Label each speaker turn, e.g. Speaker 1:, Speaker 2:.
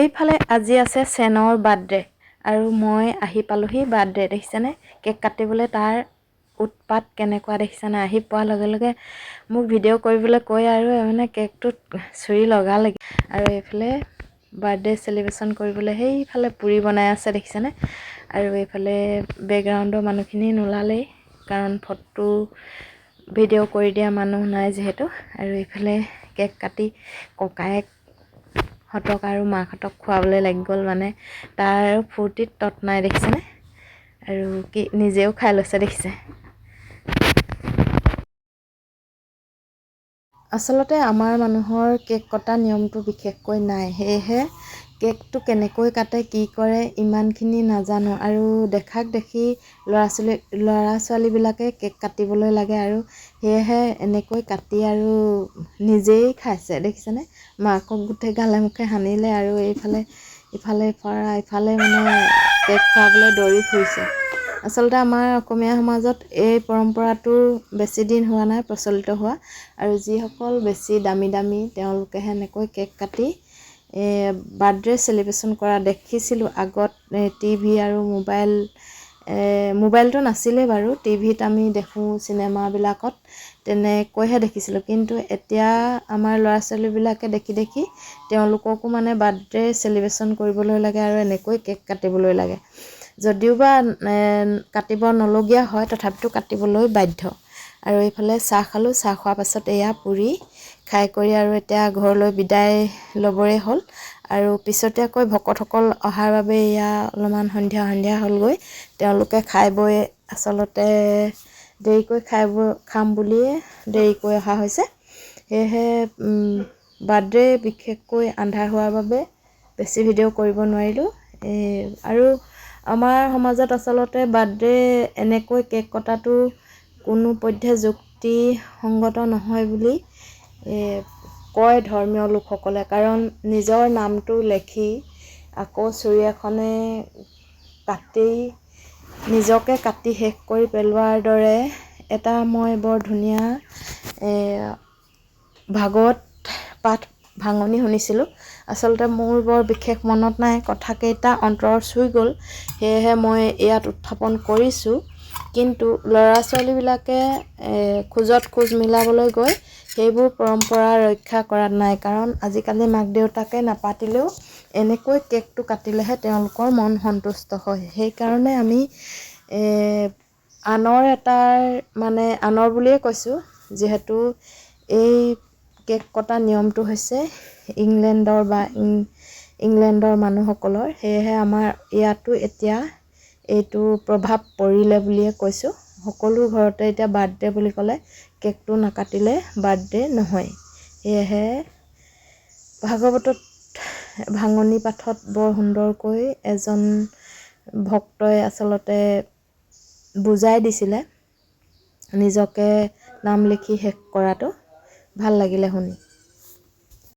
Speaker 1: এইফালে আজি আছে চেনৰ বাৰ্থডে আৰু মই আহি পালোহি বাৰ্থডে দেখিছেনে? কেক কাটিবলৈ তাৰ উৎপাত কেনেকুৱা দেখিছেনে আহি পোৱাৰ লগে লগে মোক ভিডিঅ' কৰিবলৈ কৈ আৰু মানে কেকটোত চুৰি লগালেগৈ। আৰু এইফালে বাৰ্থডে চেলিব্ৰেশ্যন কৰিবলৈ সেইফালে পুৰি বনাই আছে দেখিছেনে? আৰু এইফালে বেকগ্ৰাউণ্ডৰ মানুহখিনি নোলালেই কাৰণ ফটো ভিডিঅ' কৰি দিয়া মানুহ নাই যিহেতু। আৰু এইফালে কেক কাটি ককায়েক হঁতক আৰু মাকহঁতক খুৱাবলৈ লাগি গ'ল মানে। তাৰ ফূৰ্তিত তত নাই দেখিছেনে? আৰু কি নিজেও খাই লৈছে দেখিছে। আচলতে আমাৰ মানুহৰ কেক কটা নিয়মটো বিশেষকৈ নাই। সেয়েহে কেকটো কেনেকৈ কাটে, কি কৰে, ইমানখিনি নাজানো। আৰু দেখাক দেখি ল'ৰা ছোৱালী ল'ৰা ছোৱালীবিলাকে কেক কাটিবলৈ লাগে আৰু সেয়েহে এনেকৈ কাটি আৰু নিজেই খাইছে, দেখিছেনে? মাকক গোটেই গালে মুখে সানিলে আৰু এইফালে, ইফালে পৰা, ইফালে মানে কেক খোৱাবলৈ দৌৰি ফুৰিছে। আচলতে আমাৰ অসমীয়া সমাজত এই পৰম্পৰাটো বেছি দিন হোৱা নাই, প্ৰচলিত হোৱা। আৰু যিসকল বেছি দামী দামী তেওঁলোকে সেনেকৈ কেক কাটি বাৰ্থডে চেলিব্ৰেশ্যন কৰা দেখিছিলোঁ আগত টিভি আৰু মোবাইল মোবাইলটো নাছিলেই বাৰু টিভিত আমি দেখোঁ চিনেমাবিলাকত তেনেকৈহে দেখিছিলোঁ। কিন্তু এতিয়া আমাৰ ল'ৰা ছোৱালীবিলাকে দেখি দেখি তেওঁলোককো মানে বাৰ্থডে চেলিব্ৰেশ্যন কৰিবলৈ লাগে আৰু এনেকৈ কেক কাটিবলৈ লাগে। যদিওবা কাটিব নলগীয়া হয় তথাপিতো কাটিবলৈ বাধ্য। আৰু এইফালে চাহ খালোঁ। চাহ খোৱাৰ পাছত এয়া পুৰি খাই কৰি আৰু এতিয়া ঘৰলৈ বিদায় ল'বৰে হ'ল। আৰু পিছতীয়াকৈ ভকতসকল অহাৰ বাবে এয়া অলপমান সন্ধিয়া সন্ধিয়া হ'লগৈ। তেওঁলোকে খাই বৈ আচলতে দেৰিকৈ খাই বৈ খাম বুলিয়ে দেৰিকৈ অহা হৈছে। সেয়েহে বাৰ্থডে বিশেষকৈ আন্ধাৰ হোৱাৰ বাবে বেছি ভিডিঅ' কৰিব নোৱাৰিলোঁ। আৰু আমাৰ সমাজত আচলতে বাৰ্থডে এনেকৈ কেক কটাটো কোনোপধ্যে যুক্তিসংগত নহয় বুলি কয় ধৰ্মীয় লোকসকলে। কাৰণ নিজৰ নামটো লেখি আকৌ চুৰি এখনে কাটি নিজকে কাটি শেষ কৰি পেলোৱাৰ দৰে এটা মই বৰ ধুনীয়া ভাগৱত পাঠ ভাঙনি শুনিছিলোঁ। আচলতে মোৰ বৰ বিশেষ মনত নাই। কথাকেইটা অন্তৰ চুই গ'ল। সেয়েহে মই ইয়াত উত্থাপন কৰিছোঁ। কিন্তু ল'ৰা ছোৱালীবিলাকে খোজত খোজ মিলাবলৈ গৈ সেইবোৰ পৰম্পৰা ৰক্ষা কৰাত নাই। কাৰণ আজিকালি মাক দেউতাকে নাপাতিলেও এনেকৈ কেকটো কাটিলেহে তেওঁলোকৰ মন সন্তুষ্ট হয়। সেইকাৰণে আমি আনৰ এটাৰ মানে আনৰ বুলিয়ে কৈছোঁ যিহেতু এই কেক কটা নিয়মটো হৈছে ইংলেণ্ডৰ বা ইংলেণ্ডৰ মানুহসকলৰ। সেয়েহে আমাৰ ইয়াতো এতিয়া এইটো প্ৰভাৱ পৰিলে বুলিয়ে কৈছোঁ। সকলো ঘৰতে এতিয়া বাৰ্থডে বুলি ক'লে, কেকটো নাকাটিলে বাৰ্থডে নহয়। সেয়েহে ভাগৱতত ভাঙনি পাঠত বৰ সুন্দৰকৈ এজন ভক্তই আচলতে বুজাই দিছিলে, নিজকে নাম লিখি শেষ কৰাটো। ভালো লাগিলে শুনি।